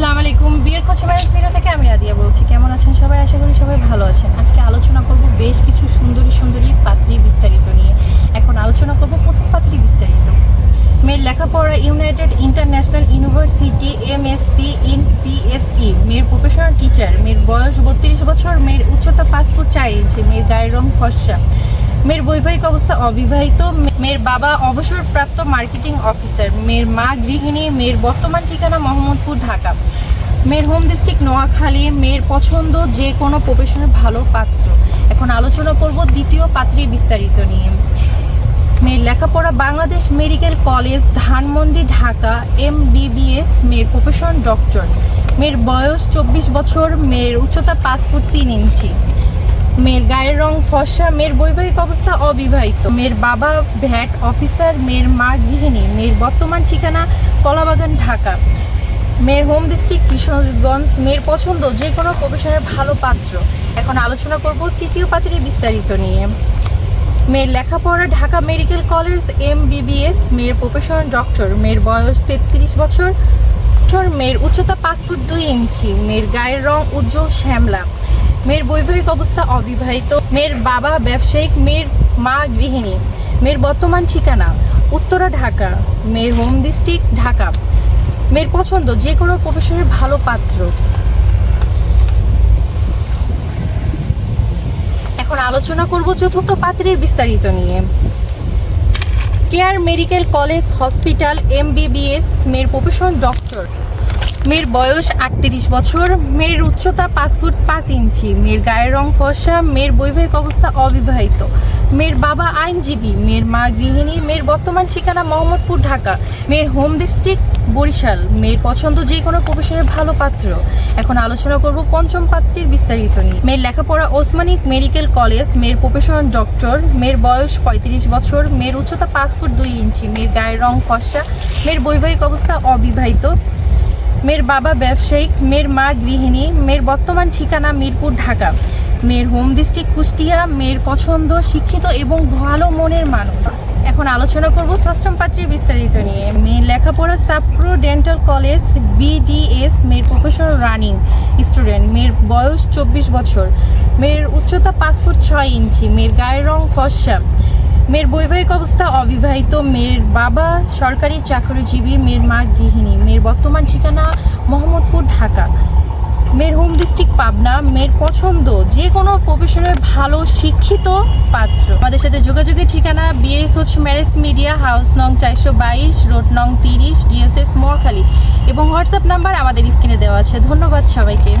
আসসালামু আলাইকুম। বিয়ের খোঁজ ম্যারেজ মিডিয়া থেকে আমি রাদিয়া বলছি। কেমন আছেন সবাই? আশা করি সবাই ভালো আছেন। আজকে আলোচনা করব বেশ কিছু সুন্দরী সুন্দরী পাত্রী বিস্তারিত নিয়ে। এখন আলোচনা করব প্রথম পাত্রী বিস্তারিত। মেয়ের লেখাপড়া United International University MSc in CSE মেয়ের প্রফেশনাল টিচার মেয়ের বয়স বত্রিশ বছর, মেয়ের উচ্চতা ফুট চার ইঞ্চি, মেয়ের গায়ের রং ফর্সা। মেয়ের বৈবাহিক অবস্থা অবিবাহিত, মেয়ের বাবা অবসরপ্রাপ্ত মার্কেটিং অফিসার, মেয়ের মা গৃহিণী, মেয়ের বর্তমান ঠিকানা মোহাম্মদপুর, ঢাকা। মেয়ের হোম ডিস্ট্রিক্ট নোয়াখালী, মেয়ের পছন্দ যে কোনো প্রফেশনের ভালো পাত্র। এখন আলোচনা করব দ্বিতীয় পাত্রীর বিস্তারিত নিয়ে। মেয়ের লেখাপড়া Bangladesh medical college, Dhanmondi, Dhaka MBBS মেয়ের প্রফেশন ডক্টর মেয়ের বয়স চব্বিশ বছর, মেয়ের উচ্চতা পাঁচ ফুট তিন ইঞ্চি। মেয়ের গায়ের রং ফসা মেয়ের বৈবাহিক অবস্থা অবিবাহিত। মেয়ের বাবা ভ্যাট অফিসার, মেয়ের মা গৃহিণী, মেয়ের বর্তমান ঠিকানা কলাবাগান, ঢাকা। মেয়ের হোম ডিস্ট্রিক্ট কিশোরগঞ্জ, মেয়ের পছন্দ যে কোনো প্রফেশনের ভালো পাত্র। এখন আলোচনা করব তৃতীয় পাত্রের বিস্তারিত নিয়ে। মেয়ের লেখাপড়া, Dhaka medical college M BBS মেয়ের প্রফেশনাল ডক্টর, মেয়ের বয়স তেত্রিশ বছর। মেয়ের উচ্চতা পাঁচ ফুট দুই ইঞ্চি, মেয়ের গায়ের রং উজ্জ্বল শ্যামলা। মেয়ের বৈবাহিক অবস্থা অবিবাহিত। মেয়ের বাবা ব্যবসায়িক, মেয়ের মা গৃহিণী। মেয়ের বর্তমান ঠিকানা উত্তরা, ঢাকা। মেয়ের হোম ডিস্ট্রিক্ট ঢাকা। মেয়ের পছন্দ যে কোনো প্রফেশনের ভালো পাত্র। এখন আলোচনা করব চতুর্থ পাত্রের বিস্তারিত নিয়ে। Care medical college, hospital, MBBS, মেয়ের প্রফেশন ডক্টর মেয়ের বয়স আটত্রিশ বছর, মেয়ের উচ্চতা পাঁচ ফুট পাঁচ ইঞ্চি, মেয়ের গায়ের রং ফর্সা, মেয়ের বৈবাহিক অবস্থা অবিবাহিত। মেয়ের বাবা আইনজীবী, মেয়ের মা গৃহিণী, মেয়ের বর্তমান ঠিকানা মোহাম্মদপুর, ঢাকা। মেয়ের হোম ডিস্ট্রিক্ট বরিশাল, মেয়ের পছন্দ যে কোনো প্রফেশনের ভালো পাত্র। এখন আলোচনা করব পঞ্চম পাত্রের বিস্তারিত নিয়ে। মেয়ের লেখাপড়া ওসমানিক মেডিকেল কলেজ, মেয়ের প্রফেশনাল ডক্টর, মেয়ের বয়স পঁয়ত্রিশ বছর, মেয়ের উচ্চতা পাঁচ ফুট দুই ইঞ্চি, মেয়ের গায়ের রং ফর্সা, মেয়ের বৈবাহিক অবস্থা অবিবাহিত। মেয়ের বাবা ব্যবসায়িক, মেয়ের মা গৃহিণী, মেয়ের বর্তমান ঠিকানা মিরপুর, ঢাকা। মেয়ের হোম ডিস্ট্রিক্ট কুষ্টিয়া, মেয়ের পছন্দ, শিক্ষিত এবং ভালো মনের মানব এখন আলোচনা করব ষষ্ঠম পাত্রী বিস্তারিত নিয়ে। মেয়ের লেখাপড়া সাপ্রো ডেন্টাল কলেজ বিডিএস মেয়ের প্রফেশনাল রানিং স্টুডেন্ট মেয়ের বয়স চব্বিশ বছর। মেয়ের উচ্চতা পাঁচ ফুট ছয় ইঞ্চি, মেয়ের গায়ের রং ফর্সা। মেয়ের বৈবাহিক অবস্থা, অবিবাহিত মেয়ের বাবা, সরকারি চাকরিজীবী, মেয়ের মা, গৃহিণী। মেয়ের বর্তমান ঠিকানা মোহাম্মদপুর, ঢাকা। মেয়ের হোম ডিস্ট্রিক্ট পাবনা। মেয়ের পছন্দ যে কোনো প্রফেশনের ভালো শিক্ষিত পাত্র। আমাদের সাথে যোগাযোগের ঠিকানা বিয়ে খোঁজ ম্যারেজ মিডিয়া হাউস নং চারশো বাইশ রোড নং তিরিশ ডিএসএস মহাখালী। এবং হোয়াটসঅ্যাপ নাম্বার আমাদের স্ক্রিনে দেওয়া আছে। ধন্যবাদ সবাইকে।